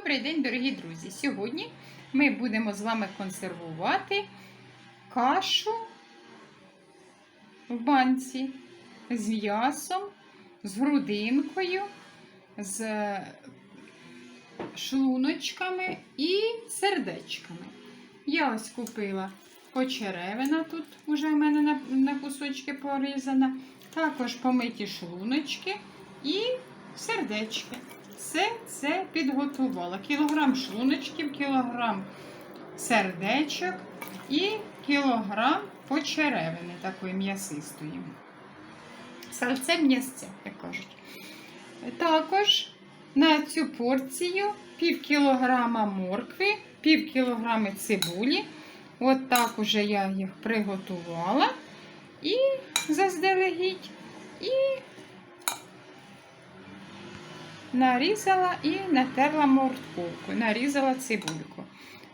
Добрий день, дорогі друзі! Сьогодні ми будемо з вами консервувати кашу в банці з м'ясом, з грудинкою, з шлуночками і сердечками. Я ось купила почеревина, тут вже в мене на кусочки порізана, також помиті шлуночки і сердечки. Все це підготувала. Кілограм шлуночків, кілограм сердечок і кілограм почеревини такої м'ясистої. Сальце м'ясце, як кажуть. Також на цю порцію пів кілограма моркви, пів кілограми цибулі. От так уже я їх приготувала і заздалегідь. І нарізала і натерла морковку, нарізала цибульку.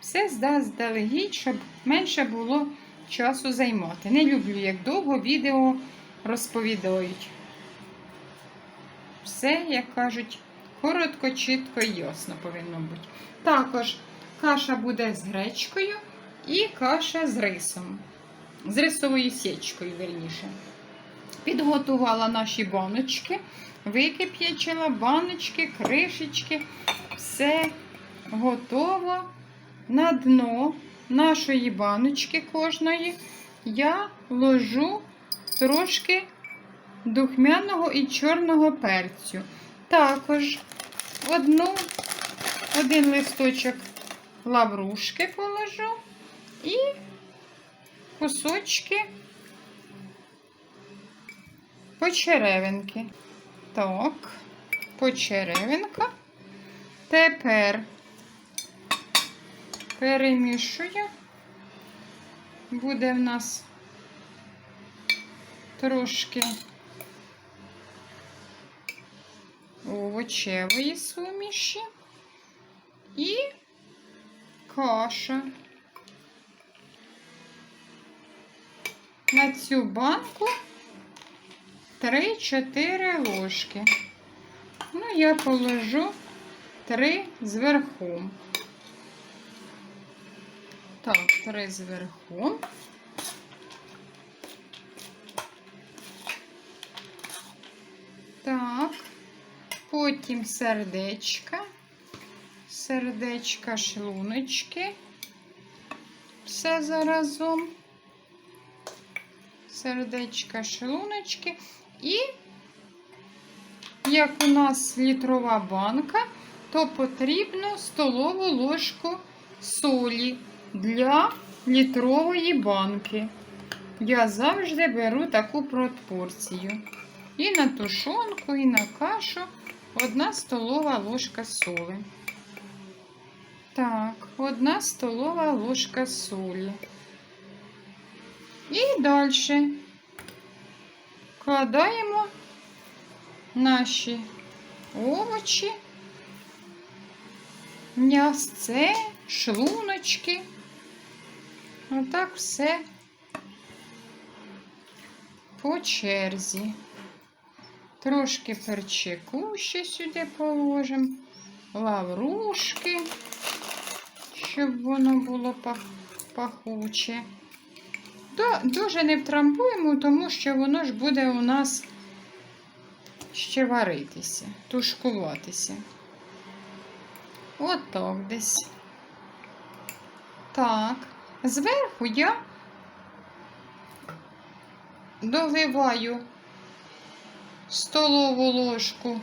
Все заздалегідь, щоб менше було часу займати. Не люблю, як довго відео розповідають. Все, як кажуть, коротко, чітко і ясно повинно бути. Також каша буде з гречкою і каша з рисом. З рисовою січкою, верніше. Підготувала наші баночки, викип'ячила баночки, кришечки. Все готово. На дно нашої баночки кожної я ложу трошки духмяного і чорного перцю. Також одну, один листочок лаврушки положу і кусочки почеревинки. Так, почеревинка. Тепер перемішую. Буде в нас трошки овочевої суміші і каша. На цю банку 3-4 ложки. Ну, я положу 3 зверху. Так, 3 зверху. Так, потім сердечка, сердечка, шлуночки. Все заразом. Сердечка, шлуночки. І, як у нас літрова банка, то потрібно столову ложку солі для літрової банки. Я завжди беру таку пропорцію. І на тушонку, і на кашу одна столова ложка соли. Так, одна столова ложка солі. І далі вкладаємо наші овочі, м'ясце, шлуночки. Отак все по черзі. Трошки перчику ще сюди положимо, лаврушки, щоб воно було пахуче. Дуже не втрамбуємо, тому що воно ж буде у нас ще варитися, тушкуватися. Отак десь. Так, зверху я доливаю столову ложку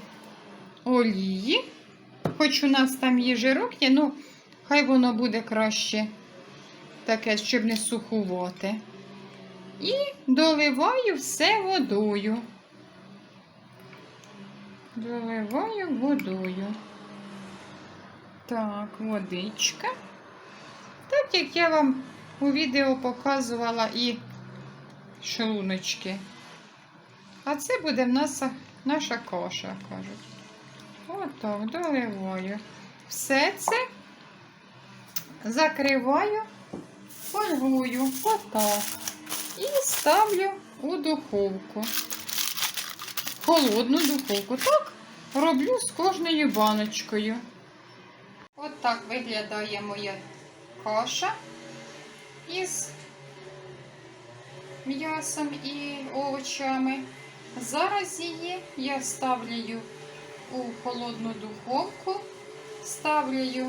олії, хоч у нас там є жирок є, ну, хай воно буде краще таке, щоб не сухувати. І доливаю все водою. Доливаю водою. Так, водичка. Так, як я вам у відео показувала і шлуночки. А це буде в нас наша коша, кажуть. Отак, доливаю. Все це закриваю фольгою. Отак. І ставлю у духовку. Холодну духовку. Так роблю з кожною баночкою. От так виглядає моя каша із м'ясом і овочами. Зараз її я ставлю у холодну духовку, ставлю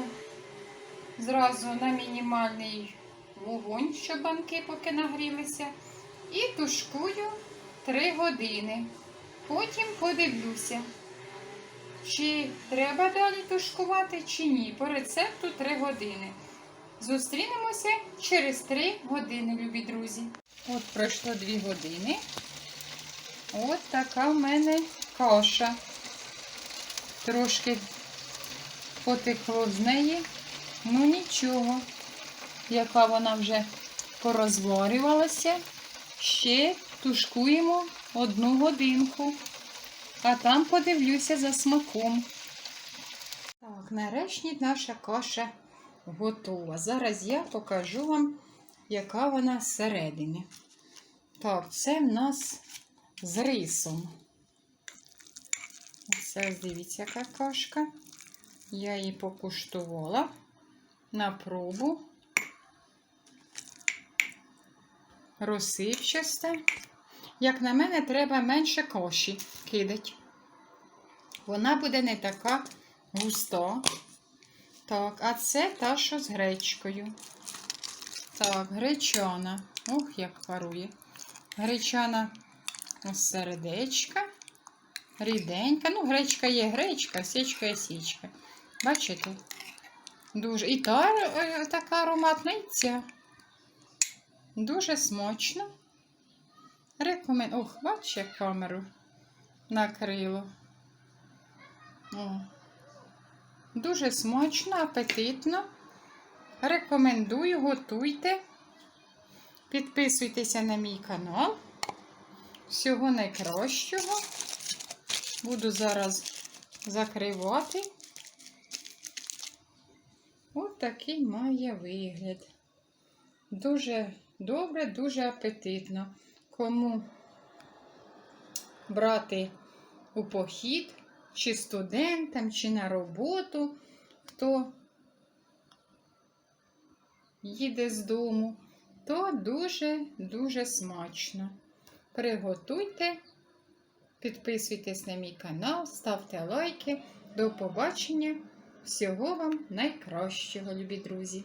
зразу на мінімальний вогонь, щоб банки поки нагрілися, і тушкую 3 години. Потім подивлюся, чи треба далі тушкувати, чи ні. По рецепту 3 години. Зустрінемося через 3 години, любі друзі. От пройшло 2 години. От така в мене каша. Трошки потекло з неї. Ну нічого, яка вона вже порозварювалася. Ще тушкуємо одну годинку. А там подивлюся за смаком. Так, нарешті наша каша готова. Зараз я покажу вам, яка вона зсередини. Так, це в нас з рисом. Це, дивіться, яка кашка. Я її покуштувала на пробу. Розсипчасте. Як на мене, треба менше каші кидати. Вона буде не така густа. Так, а це та, що з гречкою. Так, гречана. Ох, як парує. Гречана ось сердечка. Ріденька. Ну, гречка є гречка, січка є січка. Бачите? Дуже. І та е, така ароматна і ця. Дуже смачно. Рекомен... Ох, бачиш, як камеру накрило. О. Дуже смачно, апетитно. Рекомендую, готуйте. Підписуйтеся на мій канал. Всього найкращого. Буду зараз закривати. Ось такий має вигляд. Дуже добре, дуже апетитно. Кому брати у похід, чи студентам, чи на роботу, хто їде з дому, то дуже-дуже смачно. Приготуйте, підписуйтесь на мій канал, ставте лайки. До побачення! Всього вам найкращого, любі друзі!